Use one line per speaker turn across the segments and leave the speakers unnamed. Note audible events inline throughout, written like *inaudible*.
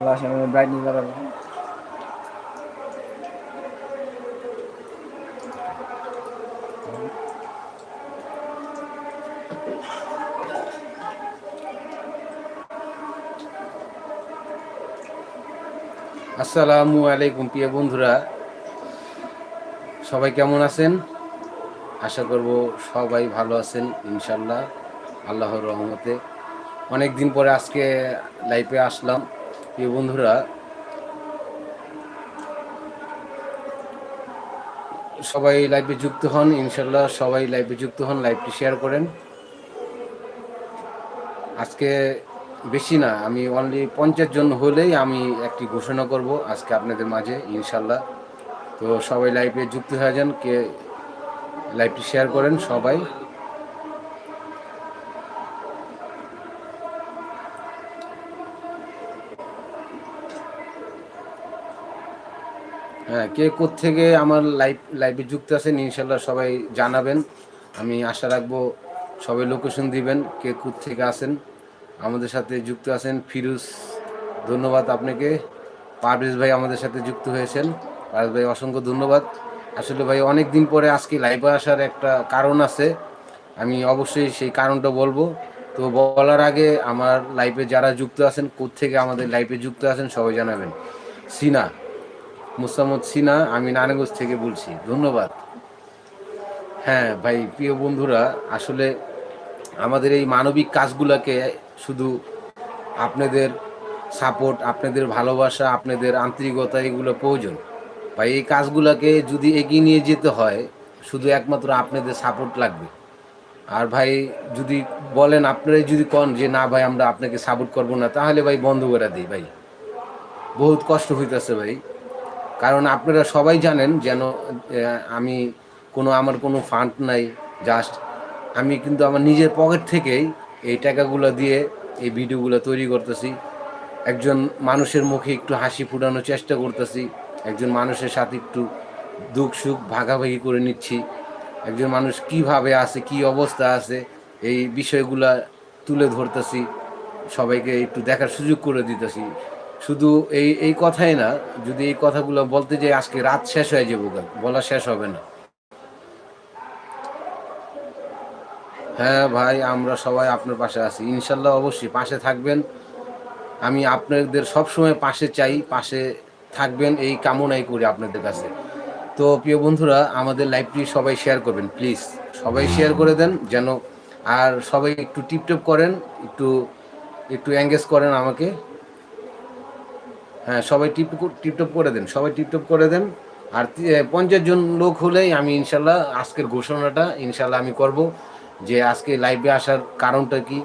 Brightness বাড়াবো
আসসালামু আলাইকুম, প্রিয় বন্ধুরা। সবাই কেমন আছেন? আশা করব সবাই ভালো আছেন ইনশাল্লাহ আল্লাহর রহমতে। অনেক দিন পরে আজকে লাইফে আসলাম। প্রিয় বন্ধুরা, সবাই লাইভে যুক্ত হন ইনশাল্লাহ সবাই লাইভে যুক্ত হন লাইভটি শেয়ার করেন। আজকে বেশি না, আমি অনলি পঞ্চাশ জন হলেই আমি একটি ঘোষণা করব আজকে আপনাদের মাঝে ইনশাল্লাহ তো সবাই লাইভে যুক্ত হয়ে যান, কে লাইভটি শেয়ার করেন, সবাই। হ্যাঁ কে থেকে আমার লাইভ লাইভে যুক্ত আছেন, ইনশাল্লাহ সবাই জানাবেন। আমি আশা রাখব সবাই লোকেশন দিবেন, কে থেকে আসেন আমাদের সাথে যুক্ত আছেন ফিরুজ। ধন্যবাদ আপনাকে। পারভেজ ভাই আমাদের সাথে যুক্ত হয়েছেন। পারভেজ ভাই, অসংখ্য ধন্যবাদ। আসলে ভাই অনেক দিন পরে আজকে লাইভে আসার একটা কারণ আছে। আমি অবশ্যই সেই কারণটা বলব। তো বলার আগে আমার লাইফে যারা যুক্ত আছেন থেকে আমাদের লাইফে যুক্ত আছেন, সবাই জানাবেন। সিনা মুসাম্মদ সিনা, আমি নারায়ণগঞ্জ থেকে বলছি। ধন্যবাদ। হ্যাঁ ভাই, প্রিয় বন্ধুরা, আসলে আমাদের এই মানবিক কাজগুলোকে শুধু আপনাদের সাপোর্ট, আপনাদের ভালোবাসা, আপনাদের আন্তরিকতা, এগুলো প্রয়োজন। ভাই, এই কাজগুলোকে যদি এগিয়ে নিয়ে যেতে হয়, শুধু একমাত্র আপনাদের সাপোর্ট লাগবে। আর ভাই, যদি বলেন, আপনারাই যদি কন যে, না ভাই, আমরা আপনাকে সাপোর্ট করব না, তাহলে ভাই বন্ধ করে দিই, ভাই। বহুত কষ্ট হইতেছে, ভাই। কারণ আপনারা সবাই জানেন যেন আমি কোনো, আমার কোনো ফান্ড নাই জাস্ট আমি কিন্তু আমার নিজের পকেট থেকেই এই টাকাগুলো দিয়ে এই ভিডিওগুলো তৈরি করতেছি। একজন মানুষের মুখে একটু হাসি ফুটানোর চেষ্টা করতেছি, একজন মানুষের সাথে একটু দুঃখ সুখ ভাগাভাগি করে নিচ্ছি, একজন মানুষ কীভাবে আছে, কি অবস্থা আছে, এই বিষয়গুলা তুলে ধরতেছি, সবাইকে একটু দেখার সুযোগ করে দিতেছি। শুধু এই এই কথাই না, যদি এই কথাগুলো বলতে যাই, আজকে রাত শেষ হয়ে যাব বলা শেষ হবে না। হ্যাঁ ভাই, আমরা সবাই আপনার পাশে আছি। ইনশাল্লাহ অবশ্যই পাশে থাকবেন। আমি আপনাদের সবসময় পাশে চাই, পাশে থাকবেন, এই কামনাই করি আপনাদের কাছে। তো প্রিয় বন্ধুরা, আমাদের লাইভটি সবাই শেয়ার করবেন প্লিজ সবাই শেয়ার করে দেন, যেন আর সবাই একটু টিপটপ করেন, একটু একটু এঙ্গেজ করেন আমাকে। হ্যাঁ সবাই টিপ টিপটপ করে দেন, সবাই টিপটপ করে দেন। আর পঞ্চাশ জন লোক হলেই আমি ইনশাল্লাহ আজকের ঘোষণাটা ইনশাল্লাহ আমি করব যে আজকে লাইভে আসার কারণটা কি।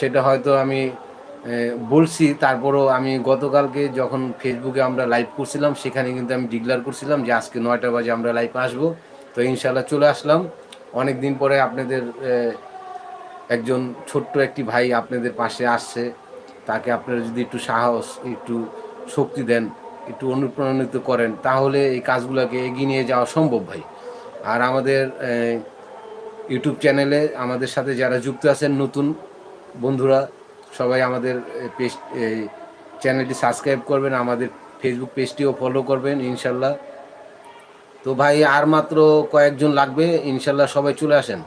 সেটা হয়তো আমি বলছি, তারপরও আমি গতকালকে যখন ফেসবুকে আমরা লাইভ করছিলাম, সেখানে কিন্তু আমি ডিক্লার করছিলাম যে আজকে নয়টা বাজে আমরা লাইভে আসব। তো ইনশাল্লাহ চলে আসলাম। অনেক দিন পরে আপনাদের একজন ছোট্ট একটি ভাই আপনাদের পাশে আসছে। তাকে আপনারা যদি একটু সাহস, একটু শক্তি দেন, একটু অনুপ্রাণিত করেন, তাহলে এই কাজগুলোকে এগিয়ে নিয়ে যাওয়া সম্ভব ভাই। আর আমাদের ইউটিউব চ্যানেলে আমাদের সাথে যারা যুক্ত আছেন, নতুন বন্ধুরা, সবাই আমাদের পেজ চ্যানেলটি সাবস্ক্রাইব করবেন, আমাদের ফেসবুক পেজটিও ফলো করবেন, ইনশাল্লাহ। তো ভাই, আর মাত্র কয়েকজন লাগবে, ইনশাল্লাহ সবাই চলে আসেন।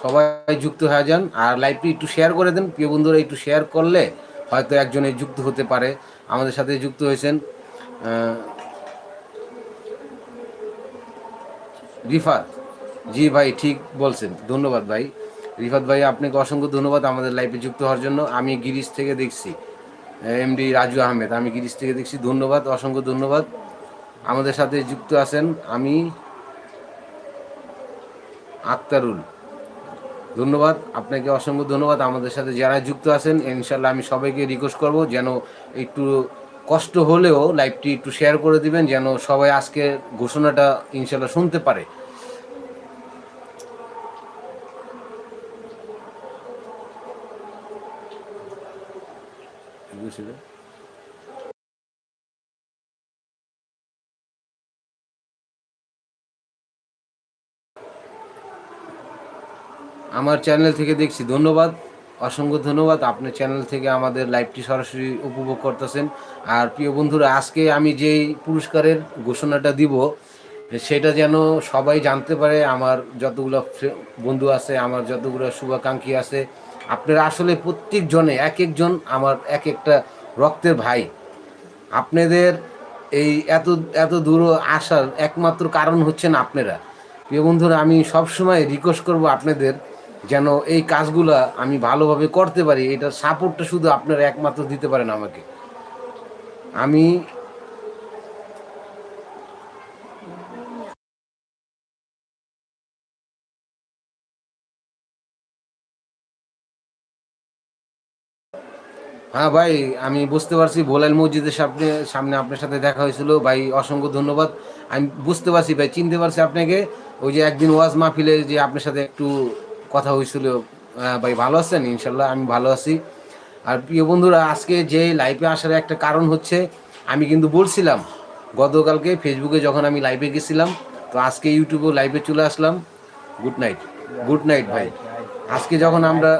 সবাই যুক্ত হয়ে যান, আর লাইভটি একটু শেয়ার করে দেন। প্রিয় বন্ধুরা, একটু শেয়ার করলে হয়তো একজনে যুক্ত হতে পারে। আমাদের সাথে যুক্ত হয়েছেন রিফাত। জি ভাই, ঠিক বলছেন। ধন্যবাদ ভাই। রিফাত ভাই, আপনাকে অসংখ্য ধন্যবাদ আমাদের লাইফে যুক্ত হওয়ার জন্য। আমি গিরিশ থেকে দেখছি এমডি রাজু আহমেদ। আমি গিরিশ থেকে দেখছি, ধন্যবাদ, অসংখ্য ধন্যবাদ। আমাদের সাথে যুক্ত আছেন আমি আক্তারুল। ধন্যবাদ। আপনাকে অসংখ্য ধন্যবাদ। আমাদের সাথে যারা যুক্ত আছেন ইনশাল্লাহ আমি সবাইকে রিকোয়েস্ট করব যেন একটু কষ্ট হলেও লাইভটি একটু শেয়ার করে দিবেন, যেন সবাই আজকে ঘোষণাটা ইনশাল্লাহ শুনতে পারে। আমার চ্যানেল থেকে দেখছি ধন্যবাদ, অসংখ্য ধন্যবাদ। আপনার চ্যানেল থেকে আমাদের লাইভটি সরাসরি উপভোগ করতেছেন। আর প্রিয় বন্ধুরা, আজকে আমি যেই পুরস্কারের ঘোষণাটা দিব, সেটা যেন সবাই জানতে পারে। আমার যতগুলো বন্ধু আছে, আমার যতগুলো শুভাকাঙ্ক্ষী আছে, আপনারা আসলে প্রত্যেকজনে এক একজন আমার এক একটা রক্তের ভাই। আপনাদের এই এত এত দূর আসার একমাত্র কারণ হচ্ছেন আপনারা। প্রিয় বন্ধুরা, আমি সবসময় রিকোয়েস্ট করব আপনাদের যেন এই কাজগুলা আমি ভালোভাবে করতে পারি, এটার সাপোর্টটা শুধু আপনারা একমাত্র দিতে পারেন আমাকে। আমি হ্যাঁ ভাই, আমি বুঝতে পারছি ভোলাইল মসজিদের সামনে সামনে আপনার সাথে দেখা হয়েছিল। ভাই, অসংখ্য ধন্যবাদ। আমি বুঝতে পারছি ভাই, চিনতে পারছি আপনাকে। ওই যে একদিন ওয়াজ মাহফিলে যে আপনার সাথে একটু কথা হয়েছিল ভাই ভালো আছেন? ইনশাল্লাহ আমি ভালো আছি। আর প্রিয় বন্ধুরা আজকে যে লাইভে আসার একটা কারণ হচ্ছে আমি কিন্তু বলছিলাম গতকালকে ফেসবুকে যখন আমি লাইভে গেছিলাম তো আজকে ইউটিউবে লাইভে চলে আসলাম। গুড নাইট গুড নাইট ভাই। আজকে যখন আমরা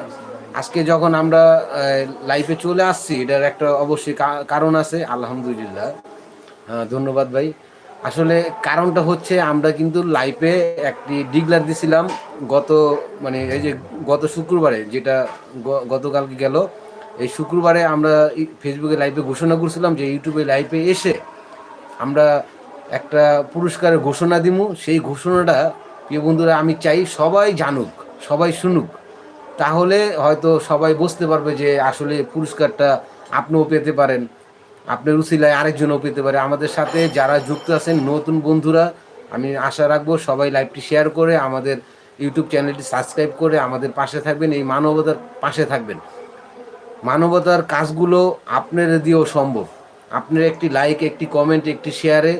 আজকে যখন আমরা লাইফে চলে আসছি এটার একটা অবশ্যই কারণ আছে আলহামদুলিল্লাহ। হ্যাঁ, ধন্যবাদ ভাই। আসলে কারণটা হচ্ছে আমরা কিন্তু লাইফে একটি ডিগলার দিছিলাম গত মানে এই যে গত শুক্রবারে যেটা গতকালকে গেল, এই শুক্রবারে আমরা ফেসবুকে লাইভে ঘোষণা করছিলাম যে ইউটিউবে লাইভে এসে আমরা একটা পুরস্কারের ঘোষণা দিমু। সেই ঘোষণাটা প্রিয় বন্ধুরা আমি চাই সবাই জানুক, সবাই শুনুক। তাহলে হয়তো সবাই বুঝতে পারবে যে আসলে পুরস্কারটা আপনিও পেতে পারেন। আপনার উসিলায় আরেকজনও পেতে পারে। আমাদের সাথে যারা যুক্ত আছেন, নতুন বন্ধুরা, আমি আশা রাখব সবাই লাইভটি শেয়ার করে, আমাদের ইউটিউব চ্যানেলটি সাবস্ক্রাইব করে আমাদের পাশে থাকবেন, এই মানবতার পাশে থাকবেন। মানবতার কাজগুলো আপনার দিয়েও সম্ভব। আপনার একটি লাইক একটি কমেন্ট একটি শেয়ারে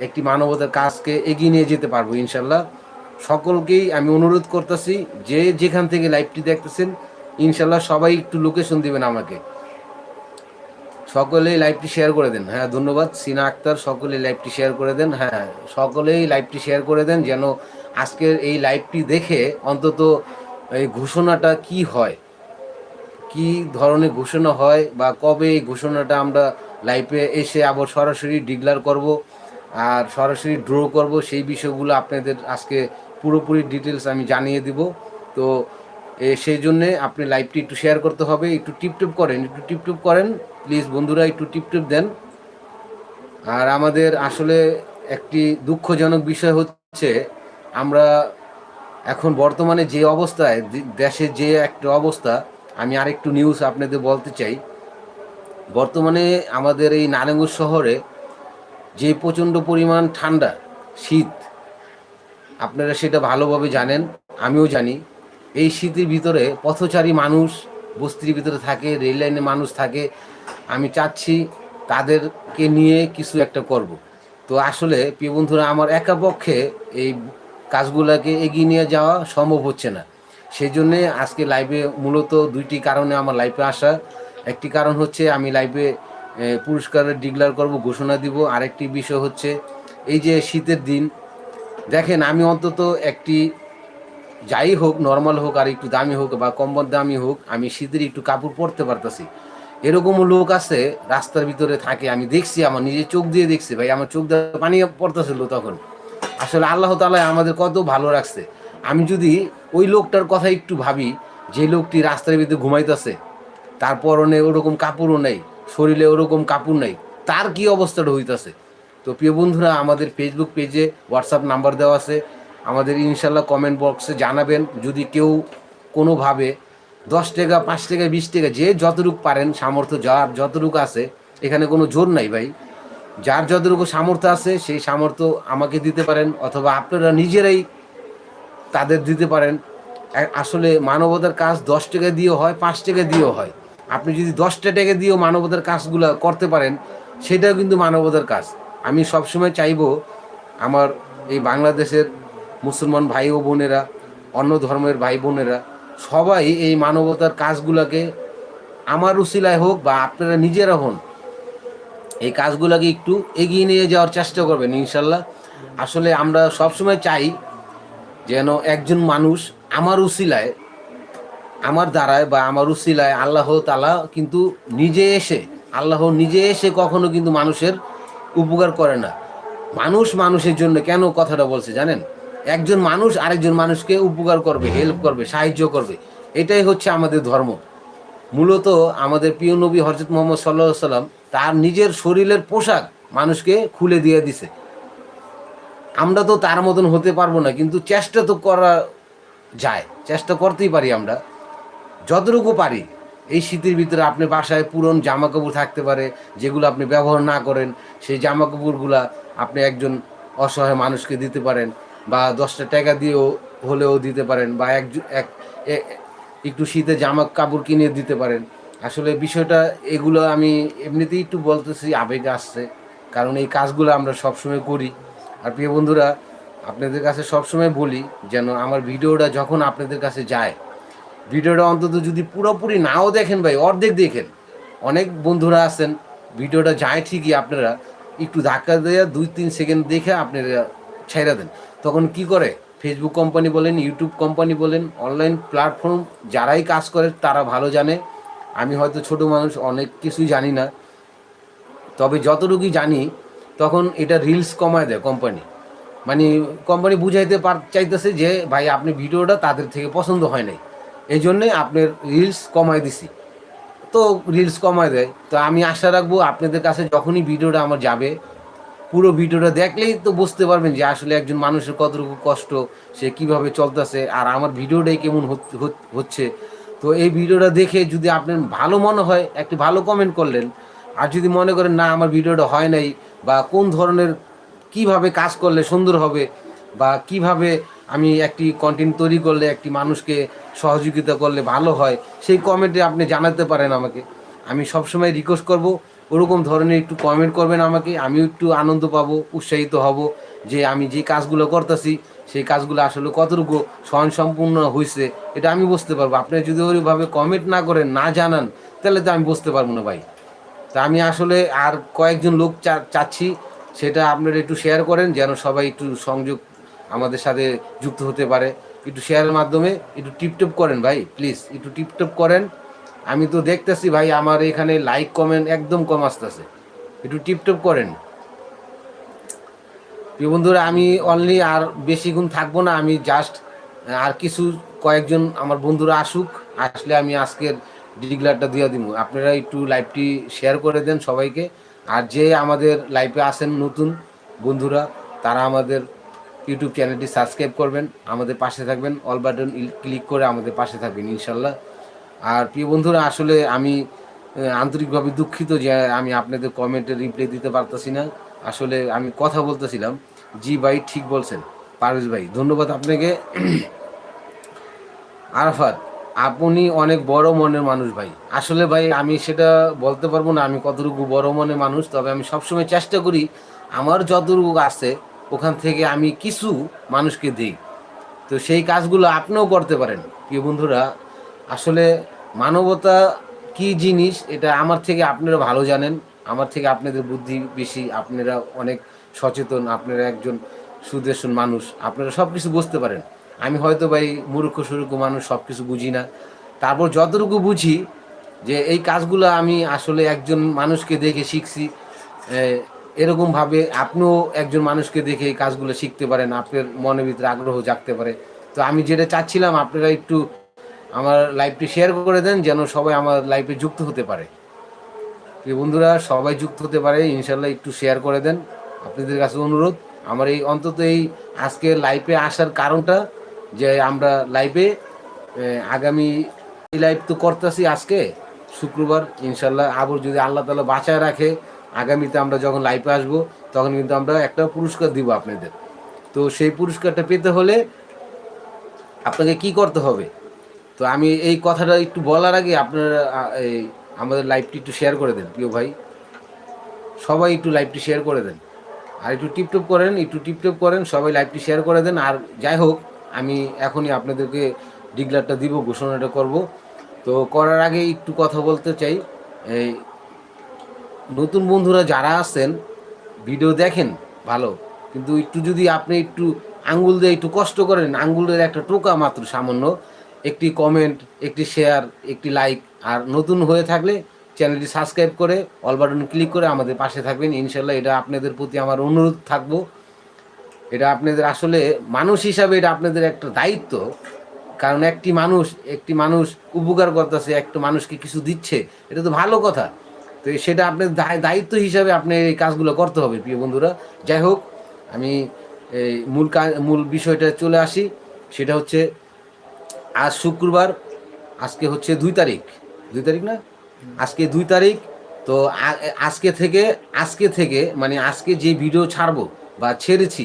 একটি মানবতার কাজকে এগিয়ে নিয়ে যেতে পারব, ইনশাল্লাহ। সকলকেই আমি অনুরোধ করতেছি, যে যেখান থেকে লাইভটি দেখতেছেন, ইনশাল্লাহ সবাই একটু লোকেশন দিবেন আমাকে। সকলেই লাইভটি শেয়ার করে দেন। হ্যাঁ ধন্যবাদ। সিনা আক্তার, সকলেই লাইভটি শেয়ার করে দেন। হ্যাঁ সকলেই লাইভটি শেয়ার করে দেন যেন আজকের এই লাইভটি দেখে অন্তত এই ঘোষণাটা কি হয়? কি ধরনের ঘোষণা হয় বা কবে এই ঘোষণাটা আমরা লাইভে এসে আবার সরাসরি ডিক্লার করব আর সরাসরি ড্র করব সেই বিষয়গুলো আপনাদের আজকে পুরোপুরি ডিটেলস আমি জানিয়ে দিব। তো সেই জন্যে আপনি লাইভটি একটু শেয়ার করতে হবে। একটু টিপটিপ করেন, একটু টিপটিপ করেন। প্লিজ বন্ধুরা, একটু টিপটিপ দেন। আর আমাদের আসলে একটি দুঃখজনক বিষয় হচ্ছে, আমরা এখন বর্তমানে যে অবস্থায় দেশে যে একটা অবস্থা, আমি আরেকটু নিউজ আপনাদের বলতে চাই। বর্তমানে আমাদের এই নারায়ণগঞ্জ শহরে যে প্রচণ্ড পরিমাণ ঠান্ডা, শীত, আপনারা সেটা ভালোভাবে জানেন, আমিও জানি। এই শীতের ভিতরে পথচারী মানুষ, বস্তির ভিতরে থাকে রেল লাইনে মানুষ থাকে। আমি চাচ্ছি তাদেরকে নিয়ে কিছু একটা করব। তো আসলে প্রিয় বন্ধুরা, আমার একা পক্ষে এই কাজগুলোকে এগিয়ে নিয়ে যাওয়া সম্ভব হচ্ছে না। সেই জন্যে আজকে লাইভে মূলত দুইটি কারণে আমার লাইভে আসা। একটি কারণ হচ্ছে আমি লাইভে পুরস্কারের ডিক্লার করব, ঘোষণা দিব। আরেকটি বিষয় হচ্ছে, এই যে শীতের দিন, দেখেন আমি অন্তত একটি যাই হোক নর্মাল হোক আর একটু দামি হোক বা কম দামি হোক, আমি শীতের একটু কাপড় পরতে পারতাছি। এরকমও লোক আছে, রাস্তার ভিতরে থাকে, আমি দেখছি, আমার নিজের চোখ দিয়ে দেখছি, ভাই, আমার চোখ দিয়ে পানি পড়তেছিল তখন। আসলে আল্লাহ তালা আমাদের কত ভালো রাখছে। আমি যদি ওই লোকটার কথা একটু ভাবি, যে লোকটি রাস্তার ভিতরে ঘুমাইতেছে, তার পরনে ওরকম কাপড়ও নেই, শরীরে ওরকম কাপড় নেই, তার কি অবস্থাটা হইতাছে? তো প্রিয় বন্ধুরা, আমাদের ফেসবুক পেজে হোয়াটসঅ্যাপ নাম্বার দেওয়া আছে আমাদের ইনশাল্লাহ কমেন্ট বক্সে জানাবেন। যদি কেউ কোনোভাবে দশ টাকা, পাঁচ টাকা, বিশ টাকা যে যতটুকু পারেন সামর্থ্য, যার যতটুকু আছে, এখানে কোনো জোর নাই ভাই। যার যতটুকু সামর্থ্য আছে, সেই সামর্থ্য আমাকে দিতে পারেন অথবা আপনারা নিজেরাই তাদের দিতে পারেন। আসলে মানবতার কাজ দশ টাকা দিয়েও হয়, পাঁচ টাকা দিয়েও হয়। আপনি যদি দশটা টাকা দিয়েও মানবতার কাজগুলো করতে পারেন, সেটাও কিন্তু মানবতার কাজ। আমি সবসময় চাইব আমার এই বাংলাদেশের মুসলমান ভাই ও বোনেরা, অন্য ধর্মের ভাই বোনেরা, সবাই এই মানবতার কাজগুলোকে আমার উসিলায় হোক বা আপনারা নিজেরা হন, এই কাজগুলোকে একটু এগিয়ে নিয়ে যাওয়ার চেষ্টা করবেন ইনশাল্লাহ। আসলে আমরা সবসময় চাই যেন একজন মানুষ আমার উসিলায়, আমার দ্বারায় বা আমার উসিলায় আল্লাহ তালা কিন্তু নিজে এসে, আল্লাহ নিজে এসে কখনো কিন্তু মানুষের উপকার করে না। মানুষ মানুষের জন্য কেন কথাটা বলছে জানেন? একজন মানুষ আরেকজন মানুষকে উপকার করবে হেল্প করবে, সাহায্য করবে। এটাই হচ্ছে আমাদের ধর্ম। মূলত আমাদের প্রিয় নবী হজরত মোহাম্মদ সাল্লাহ সাল্লাম তার নিজের শরীরের পোশাক মানুষকে খুলে দিয়ে দিছে। আমরা তো তার মতন হতে পারব না, কিন্তু চেষ্টা তো করা যায়, চেষ্টা করতেই পারি আমরা। যতটুকু পারি, এই শীতের ভিতরে আপনি বাসায় পুরন জামা কাপড় থাকতে পারে, যেগুলো আপনি ব্যবহার না করেন, সেই জামা কাপড়গুলা আপনি একজন অসহায় মানুষকে দিতে পারেন। বা দশটা টাকা দিয়েও হলেও দিতে পারেন বা এক এক একটু শীতে জামা কাপড় কিনে দিতে পারেন। আসলে বিষয়টা এগুলো আমি এমনিতেই একটু বলতেছি, আবেগে আসছে। কারণ এই কাজগুলো আমরা সবসময় করি। আর প্রিয় বন্ধুরা, আপনাদের কাছে সবসময় বলি যেন আমার ভিডিওটা যখন আপনাদের কাছে যায়, ভিডিওটা অন্তত যদি পুরোপুরি নাও দেখেন ভাই, অর্ধেক দেখেন। অনেক বন্ধুরা আছেন, ভিডিওটা যায় ঠিকই আপনারা, একটু ধাক্কা দেওয়া দুই তিন সেকেন্ড দেখে আপনারা ছেড়ে দেন। তখন কি করে? ফেসবুক কোম্পানি বলেন ইউটিউব কোম্পানি বলেন অনলাইন প্ল্যাটফর্ম যারাই কাজ করে তারা ভালো জানে। আমি হয়তো ছোট মানুষ, অনেক কিছুই জানি না। তবে যতটুকুই জানি, তখন এটা রিলস কমায় দেয় কোম্পানি মানে কোম্পানি বুঝাইতে পার, চাইতেছে যে, ভাই, আপনি ভিডিওটা তাদের থেকে পছন্দ হয় নাই। এই জন্যে আপনার রিলস কমায় দিছি। তো রিলস কমায় দেয়। তো আমি আশা রাখব, আপনাদের কাছে যখনই ভিডিওটা আমার যাবে পুরো ভিডিওটা দেখলেই তো বুঝতে পারবেন যে আসলে একজন মানুষের কতটুকু কষ্ট, সে কীভাবে চলতেছে আর আমার ভিডিওটাই কেমন হচ্ছে। তো এই ভিডিওটা দেখে যদি আপনার ভালো মনে হয়, একটি ভালো কমেন্ট করলেন, আর যদি মনে করেন, না, আমার ভিডিওটা হয় নাই বা কোন ধরনের কীভাবে কাজ করলে সুন্দর হবে বা কীভাবে আমি একটি কন্টেন্ট তৈরি করলে একটি মানুষকে সহযোগিতা করলে ভালো হয়, সেই কমেন্টে আপনি জানাতে পারেন আমাকে। আমি সবসময় রিকোয়েস্ট করব ওরকম ধরনের একটু কমেন্ট করবেন আমাকে, আমিও একটু আনন্দ পাবো, উৎসাহিত হব যে আমি যে কাজগুলো করতেছি, সেই কাজগুলো আসলে কতটুকু স্বয়ংসম্পূর্ণ হয়েছে এটা আমি বুঝতে পারব। আপনি যদি ওইভাবে কমেন্ট না করেন, না জানান, তাহলে তো আমি বুঝতে পারব না ভাই। তা আমি আসলে আর কয়েকজন লোক চাচ্ছি, সেটা আপনারা একটু শেয়ার করেন, যেন সবাই একটু সংযোগ আমাদের সাথে যুক্ত হতে পারে। একটু শেয়ারের মাধ্যমে, একটু টিপটপ করেন ভাই প্লিজ একটু টিপটপ করেন। আমি তো দেখতেছি ভাই, আমার এখানে লাইক কমেন্ট একদম কম আসতেছে। একটু টিপটপ করেন। প্রিয় বন্ধুরা, আমি অনলি আর বেশিক্ষণ থাকব না, আমি জাস্ট আর কিছু কয়েকজন আমার বন্ধুরা আসুক, আসলে আমি আজকের ডিগ্লারটা দিয়ে দিব আপনারা একটু লাইভটি শেয়ার করে দেন সবাইকে। আর যে আমাদের লাইভে আসেন নতুন বন্ধুরা, তারা আমাদের ইউটিউব চ্যানেলটি সাবস্ক্রাইব করবেন, আমাদের পাশে থাকবেন অল বাটন ক্লিক করে আমাদের পাশে থাকবেন, ইনশাল্লাহ। আর প্রিয় বন্ধুরা, আসলে আমি আন্তরিকভাবে দুঃখিত যে আমি আপনাদের কমেন্টে রিপ্লাই দিতে পারতেছি না। আসলে আমি কথা বলতেছিলাম। জি ভাই, ঠিক বলছেন। পারভেজ ভাই, ধন্যবাদ আপনাকে। *clears throat* আরফাত, আপনি অনেক বড় মনের মানুষ ভাই। আসলে ভাই, আমি সেটা বলতে পারব না, আমি কতটুকু বড় মনের মানুষ, তবে আমি সবসময় চেষ্টা করি, আমার যতটুকু আছে, ওখান থেকে আমি কিছু মানুষকে দিই। তো সেই কাজগুলো আপনিও করতে পারেন, প্রিয় বন্ধুরা। আসলে মানবতা কি জিনিস, এটা আমার থেকে আপনারা ভালো জানেন। আমার থেকে আপনাদের বুদ্ধি বেশি, আপনারা অনেক সচেতন, আপনারা একজন সুদর্শন মানুষ, আপনারা সব কিছু বুঝতে পারেন। আমি হয়তো ভাই মূর্খ সুরূখ মানুষ সব কিছু বুঝি না। তারপর যতটুকু বুঝি যে এই কাজগুলো আমি আসলে একজন মানুষকে দেখে শিখছি এরকমভাবে আপনিও একজন মানুষকে দেখে এই কাজগুলো শিখতে পারেন, আপনার মনের ভিতরে আগ্রহ জাগতে পারে। তো আমি যেটা চাচ্ছিলাম, আপনারা একটু আমার লাইভটি শেয়ার করে দেন যেন সবাই আমার লাইভে যুক্ত হতে পারে। প্রিয় বন্ধুরা, সবাই যুক্ত হতে পারে ইনশাল্লাহ একটু শেয়ার করে দেন। আপনাদের কাছে অনুরোধ, আমার এই অন্তত এই আজকে লাইভে আসার কারণটা যে আমরা লাইভে আগামী লাইভ তো করতেছি আজকে, শুক্রবার ইনশাল্লাহ আবার যদি আল্লাহ তালা বাঁচায় রাখে, আগামীতে আমরা যখন লাইভে আসব, তখন কিন্তু আমরা একটা পুরস্কার দিব আপনাদের। তো সেই পুরস্কারটা পেতে হলে আপনাকে কি করতে হবে? তো আমি এই কথাটা একটু বলার আগে আপনারা এই আমাদের লাইভটি একটু শেয়ার করে দেন, প্রিয় ভাই। সবাই একটু লাইভটি শেয়ার করে দেন। আর একটু টিপটপ করেন, একটু টিপটপ করেন, সবাই লাইভটি শেয়ার করে দেন। আর যাই হোক, আমি এখনই আপনাদেরকে ডিগলারটা দিব, ঘোষণাটা করব। তো করার আগে একটু কথা বলতে চাই, এই নতুন বন্ধুরা যারা আছেন ভিডিও দেখেন, ভালো। কিন্তু একটু যদি আপনি একটু আঙ্গুল দিয়ে একটু কষ্ট করেন, আঙ্গুলের একটা টোকা মাত্র সামান্য। একটি কমেন্ট একটি শেয়ার একটি লাইক আর নতুন হয়ে থাকলে চ্যানেলটি সাবস্ক্রাইব করে অল বাটন ক্লিক করে আমাদের পাশে থাকবেন। ইনশাল্লাহ এটা আপনাদের প্রতি আমার অনুরোধ থাকব। এটা আপনাদের আসলে মানুষ হিসাবে এটা আপনাদের একটা দায়িত্ব। কারণ একটি মানুষ একটি মানুষ উপকার করতেছে, একটা মানুষকে কিছু দিচ্ছে, এটা তো ভালো কথা। তো সেটা আপনার দায়- দায়িত্ব হিসাবে আপনি এই কাজগুলো করতে হবে, প্রিয় বন্ধুরা। যাই হোক, আমি এই মূল মূল বিষয়টা চলে আসি। সেটা হচ্ছে আজ শুক্রবার, আজকে হচ্ছে দুই তারিখ। দুই তারিখ না? আজকে দুই তারিখ, তো আজকে থেকে আজকে থেকে মানে আজকে যে ভিডিও ছাড়বো বা ছেড়েছি,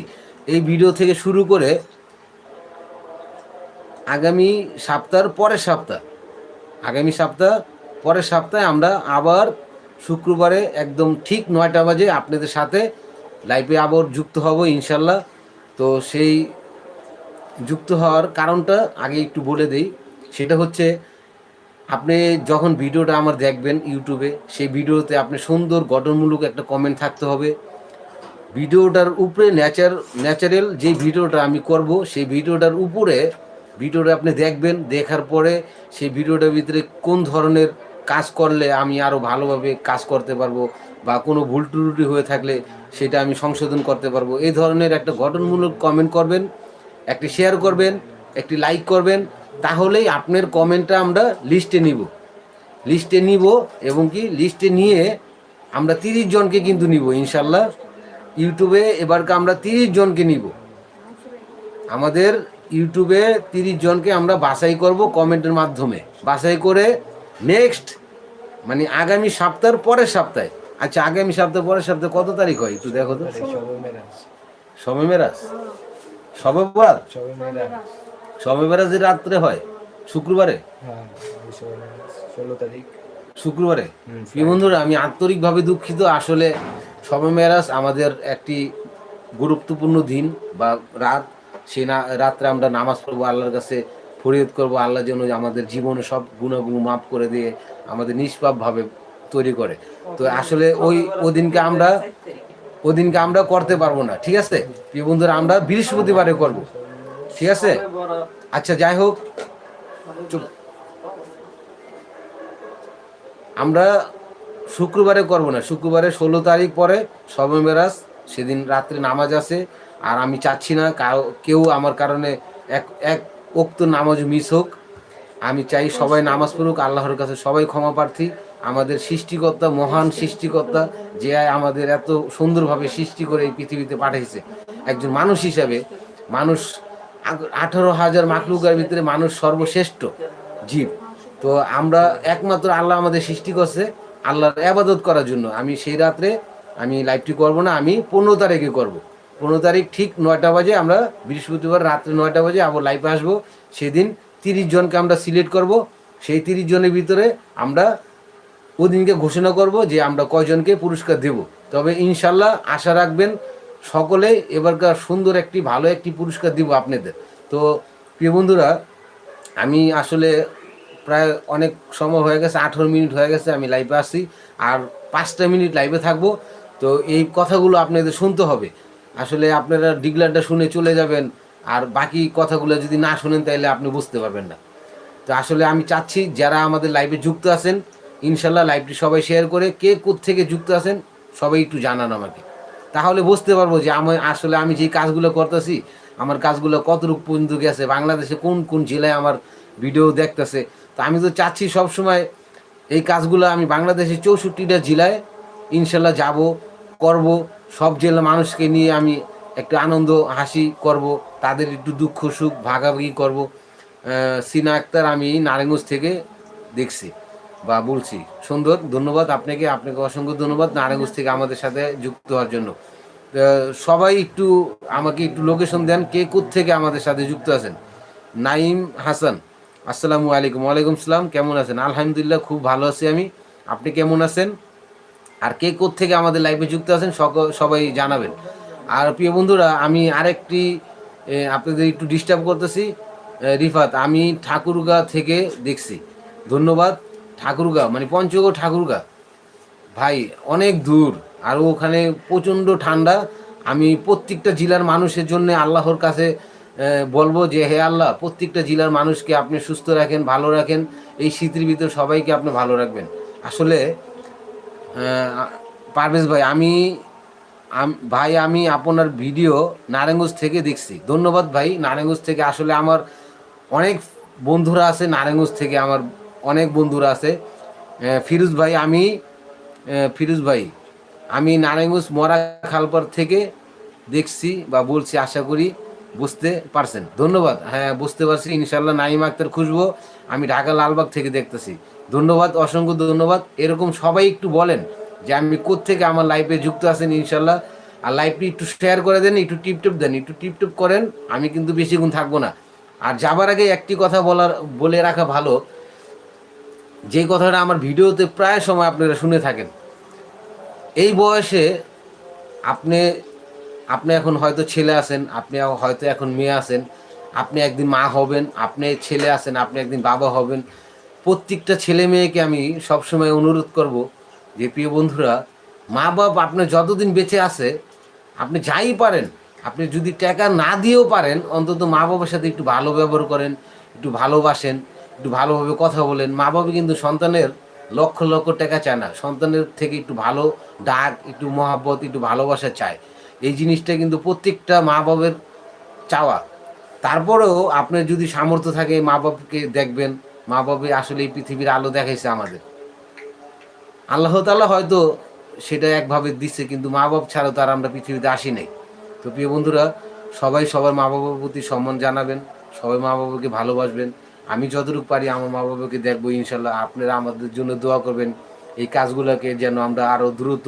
এই ভিডিও থেকে শুরু করে আগামী সপ্তাহের পরের সপ্তাহ, আগামী সপ্তাহ, পরের সপ্তাহে আমরা আবার শুক্রবারে একদম ঠিক নয়টা বাজে আপনাদের সাথে লাইভে আবার যুক্ত হব ইনশাল্লাহ। তো সেই যুক্ত হওয়ার কারণটা আগে একটু বলে দেই। সেটা হচ্ছে, আপনি যখন ভিডিওটা আমার দেখবেন ইউটিউবে, সেই ভিডিওতে আপনি সুন্দর গঠনমূলক একটা কমেন্ট থাকতে হবে। ভিডিওটার উপরে ন্যাচার ন্যাচারাল যে ভিডিওটা আমি করব, সেই ভিডিওটার উপরে ভিডিওটা আপনি দেখবেন, দেখার পরে সেই ভিডিওটার ভিতরে কোন ধরনের কাজ করলে আমি আরও ভালোভাবে কাজ করতে পারব বা কোনো ভুল ত্রুটি হয়ে থাকলে সেটা আমি সংশোধন করতে পারব। এই ধরনের একটা গঠনমূলক কমেন্ট করবেন। একটি শেয়ার করবেন একটি লাইক করবেন তাহলেই আপনার কমেন্টটা আমরা লিস্টে নিব। লিস্টে নিব এবং কি লিস্টে নিয়ে আমরা তিরিশ জনকে কিন্তু নিব ইনশাল্লাহ ইউটিউবে এবারকে আমরা তিরিশ জনকে নিব। আমাদের ইউটিউবে তিরিশ জনকে আমরা বাছাই করব কমেন্টের মাধ্যমে। বাছাই করে নেক্সট মানে আগামী সপ্তাহের পরের সপ্তাহে। আচ্ছা আগামী সপ্তাহ পরের সপ্তাহে কত তারিখ হয়? একটু দেখো তো।
সবে মেরাজ?
সবে সবে বরাত
সবে
সবে মেরাজের রাত্রে হয়? শুক্রবারে?
হ্যাঁ সবে ষোলো তারিখ।
শুক্রবারে? প্রিয় বন্ধুরা আমি আন্তরিকভাবে দুঃখিত। আসলে শবে মেরাজ আমাদের একটি গুরুত্বপূর্ণ দিন বা রাত। সেই না রাত্রে আমরা নামাজ পড়ব আল্লাহর কাছে ফরিয়ত করব আল্লাহ যেন আমাদের জীবনে সব গুণাগুণ মাফ করে দিয়ে আমাদের নিষ্পাপভাবে তৈরি করে। তো আসলে ওই ওদিনকে আমরা ওদিনকে আমরা করতে পারব না, ঠিক আছে? প্রিয় বন্ধুরা, আমরা বৃহস্পতিবারে করব, ঠিক আছে? আচ্ছা যাই হোক আমরা শুক্রবারে করব না, শুক্রবারে ষোলো তারিখ পরে সবে মেরাজ সেদিন রাত্রে নামাজ আছে, আর আমি চাচ্ছি না কাউ আমার কারণে এক এক উক্ত নামাজ মিস হোক। আমি চাই সবাই নামাজ পড়ুক, আল্লাহর কাছে সবাই ক্ষমা প্রার্থী। আমাদের সৃষ্টিকর্তা, মহান সৃষ্টিকর্তা, যে আমাদের এত সুন্দরভাবে সৃষ্টি করে এই পৃথিবীতে পাঠিয়েছে। একজন মানুষ হিসাবে মানুষ আঠারো হাজার মাকলুকার ভিতরে মানুষ সর্বশ্রেষ্ঠ জীব। তো আমরা একমাত্র আল্লাহ আমাদের সৃষ্টি করছে, আল্লাহর আবাদত করার জন্য। আমি সেই রাত্রে আমি লাইভটি করব না, আমি পনেরো তারিখে করব। পনেরো তারিখ ঠিক নয়টা বাজে আমরা বৃহস্পতিবার রাত্রে নয়টা বাজে আবার লাইভে আসব। সেদিন তিরিশ জনকে আমরা সিলেক্ট করব। সেই তিরিশ জনের ভিতরে আমরা ওদিনকে ঘোষণা করব যে আমরা কয়জনকে পুরস্কার দেব। তবে ইনশাল্লাহ আশা রাখবেন সকলে এবারকার সুন্দর একটি, ভালো একটি পুরস্কার দিব আপনাদের। তো প্রিয় বন্ধুরা, আমি আসলে প্রায় অনেক সময় হয়ে গেছে, আঠেরো মিনিট হয়ে গেছে আমি লাইভে আসছি আর পাঁচটা মিনিট লাইভে থাকব। তো এই কথাগুলো আপনাদের শুনতে হবে। আসলে আপনারা ডিগলারটা শুনে চলে যাবেন, আর বাকি কথাগুলো যদি না শুনেন তাহলে আপনি বুঝতে পারবেন না। তো আসলে আমি চাচ্ছি যারা আমাদের লাইভে যুক্ত আছেন ইনশাল্লাহ লাইভটি সবাই শেয়ার করে, কে থেকে যুক্ত আছেন, সবাই একটু জানান আমাকে। তাহলে বুঝতে পারব যে আমি আসলে আমি যে কাজগুলো করতেছি, আমার কাজগুলো কতটুকু পর্যন্ত গেছে, বাংলাদেশে কোন কোন জেলায় আমার ভিডিও দেখতেছে। তো আমি তো চাচ্ছি সব সময় এই কাজগুলো আমি বাংলাদেশের চৌষট্টিটা জেলায় ইনশাল্লাহ যাব, করব, সব জেলা মানুষকে নিয়ে আমি একটু আনন্দ, হাসি করব, তাদের একটু দুঃখ, সুখ, ভাগাভাগি করব। সিনা আক্তার আমি নারায়ণগঞ্জ থেকে দেখছি। বা বলছি, সুন্দর, ধন্যবাদ আপনাকে আপনাকে অসংখ্য ধন্যবাদ, নারায়ণগঞ্জ থেকে আমাদের সাথে যুক্ত হওয়ার জন্য। সবাই একটু আমাকে একটু লোকেশন দেন, কে থেকে আমাদের সাথে যুক্ত আছেন। নাইম হাসান, আসসালামু আলাইকুম, ওয়ালাইকুম সালাম, কেমন আছেন? আলহামদুলিল্লাহ, খুব ভালো আছি আমি। আপনি কেমন আছেন? আর কে থেকে আমাদের লাইফে যুক্ত আছেন সবাই জানাবেন। আর প্রিয় বন্ধুরা, আমি আরেকটি আপনাদের একটু ডিস্টার্ব করতেছি। রিফাত, আমি ঠাকুরগা থেকে দেখছি। ধন্যবাদ। ঠাকুরগা মানে পঞ্চগড় ঠাকুরগা ভাই, অনেক দূর। আর ওখানে প্রচণ্ড ঠান্ডা। আমি প্রত্যেকটা জেলার মানুষের জন্য আল্লাহর কাছে বলব যে, হে আল্লাহ, প্রত্যেকটা জেলার মানুষকে আপনি সুস্থ রাখেন, ভালো রাখেন। এই শীতের ভিতর সবাইকে আপনি ভালো রাখবেন। আসলে পারভেজ ভাই আমি ভাই, আমি আপনার ভিডিও নারায়ণগঞ্জ থেকে দেখছি। ধন্যবাদ ভাই, নারায়ণগঞ্জ থেকে। আসলে আমার অনেক বন্ধুরা আছে নারায়ণগঞ্জ থেকে আমার অনেক বন্ধুরা আছে। ফিরোজ ভাই, আমি ফিরোজ ভাই, আমি নারায়ণগঞ্জ মরা খালপার থেকে দেখছি বা বলছি, আশা করি বুঝতে পারছেন। ধন্যবাদ। হ্যাঁ বুঝতে পারছি। ইনশাল্লাহ নাইম আক্তার খুঁজবো আমি ঢাকা লালবাগ থেকে দেখতেছি। ধন্যবাদ, অসংখ্য ধন্যবাদ। এরকম সবাই একটু বলেন যে, আমি থেকে আমার লাইফে যুক্ত আছেন ইনশাল্লাহ আর লাইভটি একটু শেয়ার করে দেন, একটু টিপটপ দেন। একটু টিপটপ করেন, আমি কিন্তু বেশিক্ষণ থাকব না। আর যাবার আগে একটি কথা বলার, বলে রাখা ভালো যে কথাটা আমার ভিডিওতে প্রায় সময় আপনারা শুনে থাকেন। এই বয়সে আপনি আপনি এখন হয়তো ছেলে আছেন, আপনি হয়তো এখন মেয়ে আছেন, আপনি একদিন মা হবেন, আপনি ছেলে আছেন, আপনি একদিন বাবা হবেন। প্রত্যেকটা ছেলে মেয়েকে আমি সবসময় অনুরোধ করব যে, প্রিয় বন্ধুরা মা বাপ আপনার যতদিন বেঁচে আছে, আপনি যাই পারেন, আপনি যদি টাকা না দিয়েও পারেন, অন্তত মা বাবার সাথে একটু ভালো ব্যবহার করেন, একটু ভালোবাসেন একটু ভালোভাবে কথা বলেন। মা বাবা কিন্তু সন্তানের লক্ষ লক্ষ টাকা চায় না। সন্তানের থেকে একটু ভালো ডাক, একটু মহাব্বত, একটু ভালোবাসা চায়। এই জিনিসটা কিন্তু প্রত্যেকটা মা বাবের চাওয়া। তারপরেও আপনার যদি সামর্থ্য থাকে, মা বাবাকে দেখবেন। মা বাবা আসলে এই পৃথিবীর আলো দেখাইছে আমাদের। আল্লাহ তাআলা হয়তো সেটা একভাবে দিচ্ছে কিন্তু মা বাপ ছাড়াও তার আমরা পৃথিবীতে আসি নাই। তো প্রিয় বন্ধুরা, সবাই সবার মা বাবার প্রতি সম্মান জানাবেন, সবাই মা বাবাকে ভালোবাসবেন। আমি যতটুকু পারি আমার মা বাবাকে দেখব, ইনশাল্লাহ আপনারা আমাদের জন্য দোয়া করবেন। এই কাজগুলোকে যেন আমরা আরও দ্রুত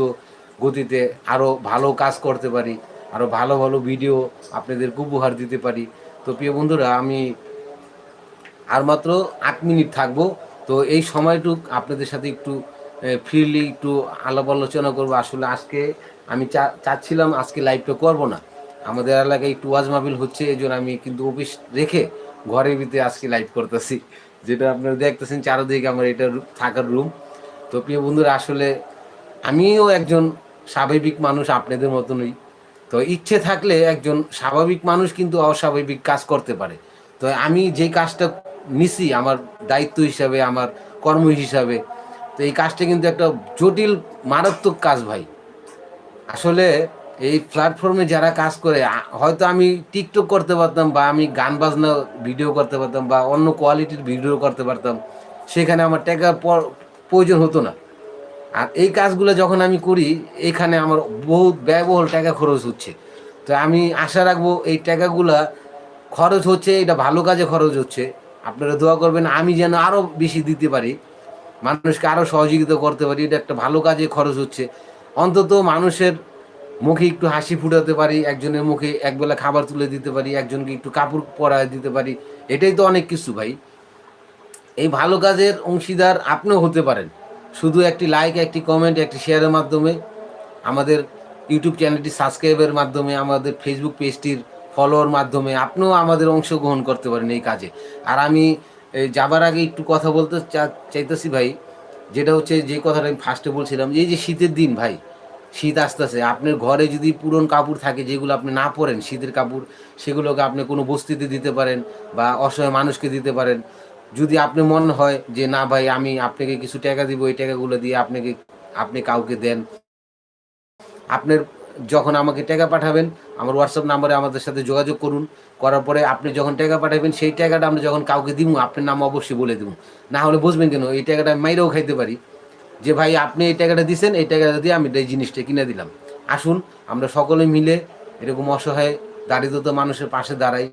গতিতে আরও ভালো কাজ করতে পারি আরও ভালো ভালো ভিডিও আপনাদেরকে উপহার দিতে পারি। তো প্রিয় বন্ধুরা, আমি আর মাত্র আট মিনিট থাকব, তো এই সময়টুক আপনাদের সাথে একটু ফ্রিলি একটু আলাপ আলোচনা করব। আসলে আজকে আমি চাচ্ছিলাম আজকে লাইভটা করব না। আমাদের এলাকায় একটু ওয়াজ মাহফিল হচ্ছে এই জন্য আমি কিন্তু অফিস রেখে ঘরের ভিতরে আজকে লাইভ করতেছি। যেটা আপনারা দেখতেছেন, চারদিকে আমার এটা থাকার রুম তো প্রিয় বন্ধুরা, আসলে আমিও একজন স্বাভাবিক মানুষ আপনাদের মতনই। তো ইচ্ছে থাকলে একজন স্বাভাবিক মানুষ কিন্তু অস্বাভাবিক কাজ করতে পারে। তো আমি যে কাজটা নিছি, আমার দায়িত্ব হিসাবে, আমার কর্ম হিসাবে, তো এই কাজটা কিন্তু একটা জটিল, মারাত্মক কাজ ভাই। আসলে এই প্ল্যাটফর্মে যারা কাজ করে হয়তো আমি টিকটক করতে পারতাম বা আমি গান বাজনা ভিডিও করতে পারতাম বা অন্য কোয়ালিটির ভিডিও করতে পারতাম, সেখানে আমার টাকা প্রয়োজন হতো না। আর এই কাজগুলো যখন আমি করি, এখানে আমার বহুত ব্যয়বহুল টাকা খরচ হচ্ছে। তো আমি আশা রাখব এই টাকাগুলা খরচ হচ্ছে, এটা ভালো কাজে খরচ হচ্ছে। আপনারা দোয়া করবেন, আমি যেন আরও বেশি দিতে পারি, মানুষকে আরও সহযোগিতা করতে পারি, এটা একটা ভালো কাজে খরচ হচ্ছে। অন্তত মানুষের মুখে একটু হাসি ফুটাতে পারি, একজনের মুখে একবেলা খাবার তুলে দিতে পারি, একজনকে একটু কাপড় পরায় দিতে পারি, এটাই তো অনেক কিছু ভাই। এই ভালো কাজের অংশীদার আপনিও হতে পারেন। শুধু একটি লাইক একটি কমেন্ট একটি শেয়ারের মাধ্যমে আমাদের ইউটিউব চ্যানেলটি সাবস্ক্রাইবের মাধ্যমে, আমাদের ফেসবুক পেজটির ফলোয়ার মাধ্যমে আপনিও আমাদের অংশগ্রহণ করতে পারেন এই কাজে। আর আমি যাবার আগে একটু কথা বলতে চাইতেছি ভাই, যেটা হচ্ছে যে কথাটা আমি ফার্স্টে বলছিলাম এই যে শীতের দিন ভাই শীত আসতেছে। আপনার ঘরে যদি পুরন কাপড় থাকে, যেগুলো আপনি না পরেন, শীতের কাপড়, সেগুলোকে আপনি কোনো বস্তিতে দিতে পারেন বা অসহায় মানুষকে দিতে পারেন। যদি আপনি মন হয় যে, না ভাই, আমি আপনাকে কিছু টাকা দিব, এই টাকাগুলো দিয়ে আপনাকে, আপনি কাউকে দেন। আপনার যখন আমাকে টাকা পাঠাবেন, আমার হোয়াটসঅ্যাপ নাম্বারে আমাদের সাথে যোগাযোগ করুন। করার পরে আপনি যখন টাকা পাঠাবেন, সেই টাকাটা আমরা যখন কাউকে দিব আপনার নাম অবশ্যই বলে দেবো না হলে বুঝবেন কেন, এই টাকাটা আমি মাইরেও খাইতে পারি। যে ভাই, আপনি এই টাকাটা দিছেন, এই টাকাটা দিয়ে আমি এই জিনিসটা কিনে দিলাম। আসুন, আমরা সকলে মিলে এরকম অসহায়, দারিদ্রতা মানুষের পাশে দাঁড়াই,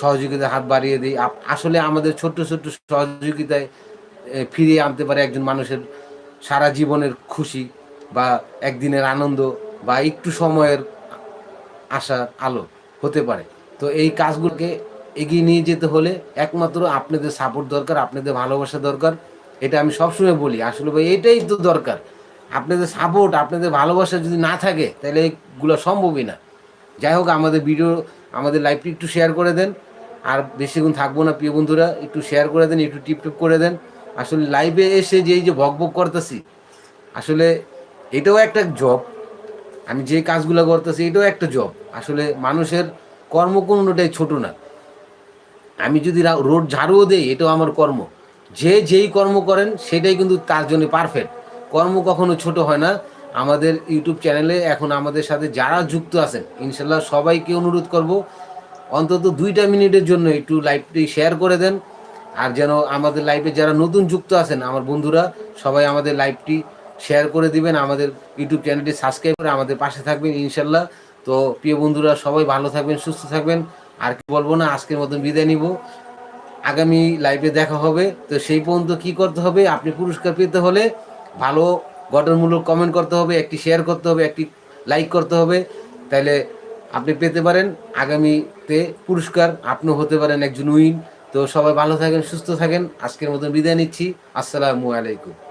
সহযোগিতার হাত বাড়িয়ে দিই। আসলে আমাদের ছোট্ট ছোট্ট সহযোগিতায় ফিরিয়ে আনতে পারে একজন মানুষের সারা জীবনের খুশি বা একদিনের আনন্দ বা একটু সময়ের আশা, আলো হতে পারে। তো এই কাজগুলোকে এগিয়ে নিয়ে যেতে হলে একমাত্র আপনাদের সাপোর্ট দরকার, আপনাদের ভালোবাসা দরকার। এটা আমি সবসময় বলি, আসলে ভাই এটাই তো দরকার। আপনাদের সাপোর্ট আপনাদের ভালোবাসা যদি না থাকে, তাহলে এগুলো সম্ভবই না। যাই হোক, আমাদের ভিডিও আমাদের লাইভটি একটু শেয়ার করে দেন। আর বেশিক্ষণ থাকব না, প্রিয় বন্ধুরা, একটু শেয়ার করে দেন, একটু টিপ টিপ করে দেন। আসলে লাইভে এসে যে এই যে ভক ভক করতেছি, আসলে এটাও একটা জব আমি যে কাজগুলো করতেছি, এটাও একটা জব আসলে মানুষের কর্ম কোনোটাই ছোট না। আমি যদি রোড ঝাড়ুও দেই, এটাও আমার কর্ম। যে যেই কর্ম করেন, সেটাই কিন্তু তার জন্য পারফেক্ট কর্ম কখনো ছোট হয় না। আমাদের ইউটিউব চ্যানেলে এখন আমাদের সাথে যারা যুক্ত আছেন, ইনশাল্লাহ সবাইকে অনুরোধ করব, অন্তত দুইটা মিনিটের জন্য একটু লাইভটি শেয়ার করে দেন। আর যেন আমাদের লাইভে যারা নতুন যুক্ত আছেন, আমার বন্ধুরা, সবাই আমাদের লাইভটি শেয়ার করে দিবেন। আমাদের ইউটিউব চ্যানেলটি সাবস্ক্রাইব করে আমাদের পাশে থাকবেন, ইনশাল্লাহ। তো প্রিয় বন্ধুরা, সবাই ভালো থাকবেন, সুস্থ থাকবেন। আর কি বলব না, আজকের মতন বিদায় নিব। আগামী লাইভে দেখা হবে। তো সেই পর্যন্ত কি করতে হবে? আপনি পুরস্কার পেতে হলে ভালো, গঠনমূলক কমেন্ট করতে হবে, একটি শেয়ার করতে হবে, একটি লাইক করতে হবে। তাহলে আপনি পেতে পারেন। আগামীতে পুরস্কার, আপনিও হতে পারেন একজন উইন। তো সবাই ভালো থাকেন, সুস্থ থাকেন। আজকের মতন বিদায় নিচ্ছি। আসসালামু আলাইকুম।